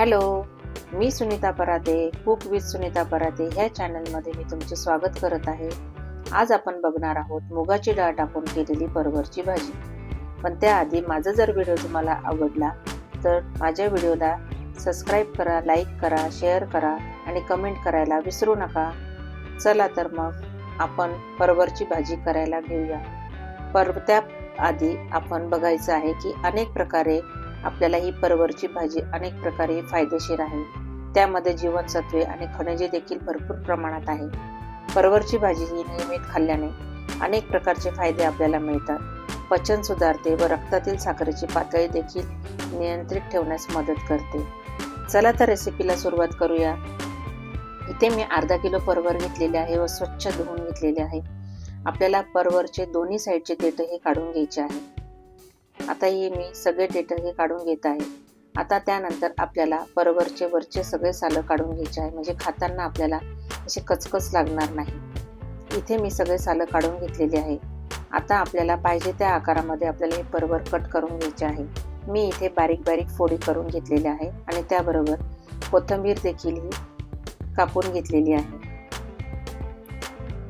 Hello मी Sunita Parate cook with Sunita Parate ह्या चॅनलमध्ये मी तुमचे स्वागत करत आहे. आज आपण बघणार आहोत मुगाची डाळ टाकून केलेली परवरची भाजी. पण त्याआधी माझा जर व्हिडिओ तुम्हाला आवडला तर माझ्या व्हिडिओला सबस्क्राईब करा लाईक करा शेअर करा आणि कमेंट करायला विसरू नका. चला तर मग आपण परवरची भाजी करायला घेऊया. पर त्याआधी आपण बघायचं आहे की अनेक प्रकारे आपल्याला ही परवरची भाजी अनेक प्रकारे फायदेशीर आहे. त्यामध्ये जीवनसत्वे आणि खनिजे देखील भरपूर प्रमाणात आहे. परवरची भाजी ही नियमित खाल्ल्याने अनेक प्रकारचे फायदे आपल्याला मिळतात. पचन सुधारते व रक्तातील साखरेची पातळी देखील नियंत्रित ठेवण्यास मदत करते. चला तर रेसिपीला सुरुवात करूया. इथे मी अर्धा किलो परवर घेतलेले आहे व स्वच्छ धुवून घेतलेले आहे. आपल्याला परवरचे दोन्ही साईडचे देठ हे काढून घ्यायचे आहे. आता हे मी सगळे डेट हे काढून घेत आहे. आता त्यानंतर आपल्याला बरोबरचे वरचे सगळे सालं काढून घ्यायचे आहे. म्हणजे खाताना आपल्याला असे कचकच लागणार नाही. इथे मी सगळे सालं काढून घेतलेले आहे. आता आपल्याला पाहिजे त्या आकारामध्ये आपल्याला हे परवर कट करून घ्यायचे आहे. मी इथे बारीक बारीक फोडी करून घेतलेले आहे आणि त्याबरोबर कोथिंबीर देखील ही कापून घेतलेली आहे.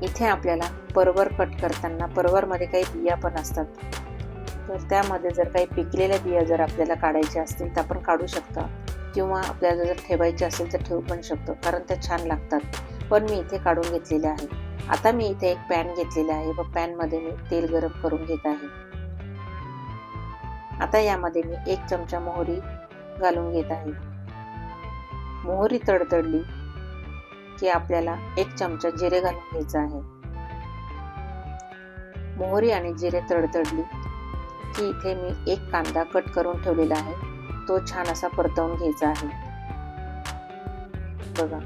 इथे आपल्याला परवर कट करताना परवरमध्ये काही बिया पण असतात. तर त्यामध्ये जर काही पिकलेल्या बिया जर आपल्याला काढायच्या असतील तर आपण काढू शकता. किंवा आपल्याला जर ठेवायचे असेल तर ठेवू पण शकतो कारण त्या छान लागतात. पण मी इथे काढून घेतलेले आहे. आता मी इथे एक पॅन घेतलेला आहे व पॅनमध्ये मी तेल गरम करून घेत आहे. आता यामध्ये मी एक चमचा मोहरी घालून घेत आहे. मोहरी तडतडली की आपल्याला एक चमचा जिरे घालून घ्यायचं आहे. मोहरी आणि जिरे तडतडली की इथे मी एक कांदा कट करून ठेवलेला आहे. तो छान असा परतवून घ्यायचा आहे. बघा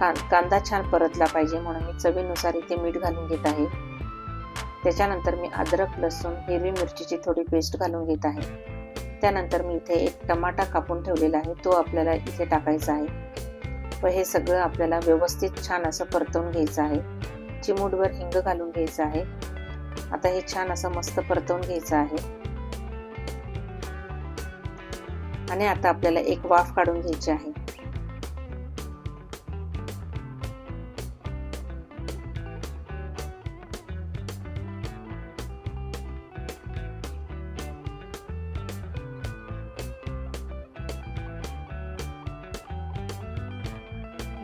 कां कांदा छान परतला पाहिजे म्हणून मी चवीनुसार इथे मीठ घालून घेत आहे. त्याच्यानंतर मी अद्रक लसूण हिरवी मिरचीची थोडी पेस्ट घालून घेत आहे. त्यानंतर मी इथे एक टमाटा कापून ठेवलेला आहे. तो आपल्याला इथे टाकायचा आहे. व हे सगळं आपल्याला व्यवस्थित छान असं परतवून घ्यायचं आहे. चिमूटभर हिंग घालून घ्यायचं आहे. आता हे छान असं मस्त परतवून घ्यायचं आहे. आणि आता आपल्याला एक वाफ काढून घ्यायची आहे.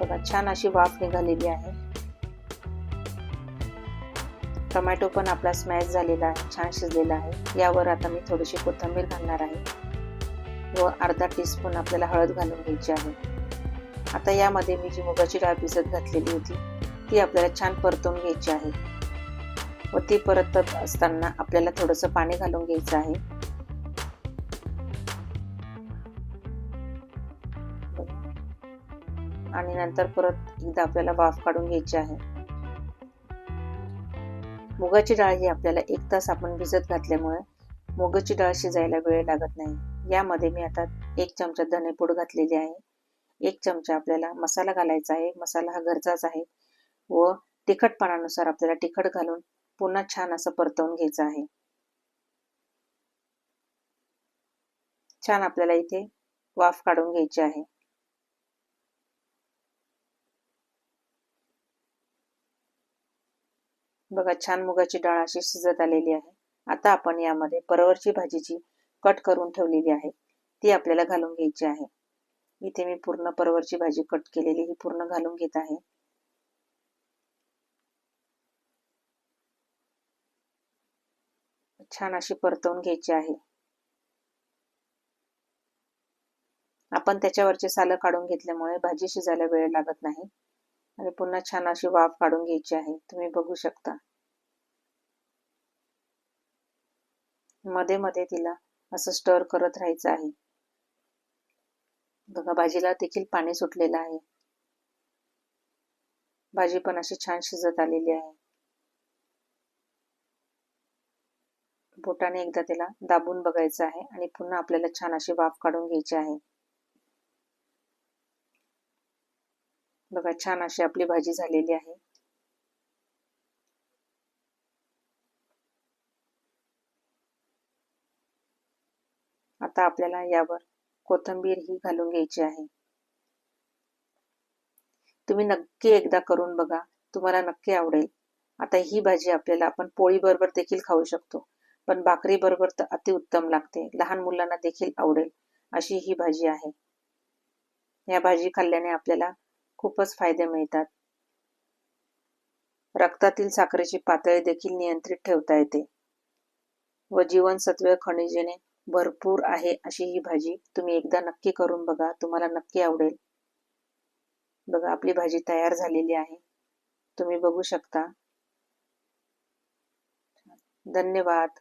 बघा छान अशी वाफ निघालेली आहे. टोमॅटो पण आपला स्मॅश झालेला आहे छान शिजलेला आहे. यावर आता मी थोडीशी कोथिंबीर घालणार आहे. व अर्धा टीस्पून आपल्याला हळद घालून घ्यायची आहे. आता यामध्ये मी जी मुगाची डाळ भिजत घातलेली होती ती आपल्याला छान परतून घ्यायची आहे. व ती परतत असताना आपल्याला थोडंसं पाणी घालून घ्यायचं आहे. आणि नंतर परत एकदा आपल्याला वाफ काढून घ्यायची आहे. मुगाची डाळ ही आपल्याला एक तास आपण भिजत घातल्यामुळे मुगाची डाळ शिजायला वेळ लागत नाही. यामध्ये मी आता एक चमचा धनेपूड घातलेली आहे. एक चमचा आपल्याला मसाला घालायचा आहे. मसाला हा घरचाच आहे व तिखटपणानुसार आपल्याला तिखट घालून पुन्हा छान असं परतवून घ्यायचं आहे. छान आपल्याला इथे वाफ काढून घ्यायची आहे. बघा छान मुगाची डाळ अशी शिजत आलेली आहे. आता आपण यामध्ये परवरची भाजीची कट करून ठेवलेली आहे. ती आपल्याला घालून घ्यायची आहे. इथे मी पूर्ण परवरची भाजी कट केलेली ही पूर्ण घालून घेत आहे. छान अशी परतवून घ्यायची आहे. आपण त्याच्यावरचे सालं काढून घेतल्यामुळे भाजी शिजायला वेळ लागत नाही. आणि पुन्हा छान अशी वाफ काढून घ्यायची आहे. तुम्ही बघू शकता. मध्ये मध्ये तिला असं स्टर करत राहायचं आहे. बघा भाजीला देखील पाणी सुटलेलं आहे. भाजी पण अशी छान शिजत आलेली आहे. बोटाने एकदा त्याला दाबून बघायचं आहे आणि पुन्हा आपल्याला छान अशी वाफ काढून घ्यायची आहे. बघा छान अशी आपली भाजी झालेली आहे. आता आपल्याला यावर कोथिंबीर ही घालून घ्यायची आहे. तुम्ही नक्की एकदा करून बघा तुम्हाला नक्की आवडेल. आता ही भाजी आपल्याला आपण पोळी बरोबर देखील खाऊ शकतो पण भाकरी बरोबर तर अतिउत्तम लागते. लहान मुलांना देखील आवडेल अशी ही भाजी आहे. या भाजी खाल्ल्याने आपल्याला खूपच फायदे मिळतात. रक्तातील साखरेची पातळी देखील नियंत्रित ठेवता येते. व जीवनसत्वे खनिजेने भरपूर आहे अशी ही भाजी तुम्ही एकदा नक्की करून बघा. तुम्हाला नक्की आवडेल. बघा आपली भाजी तयार झालेली आहे. तुम्ही बघू शकता. धन्यवाद.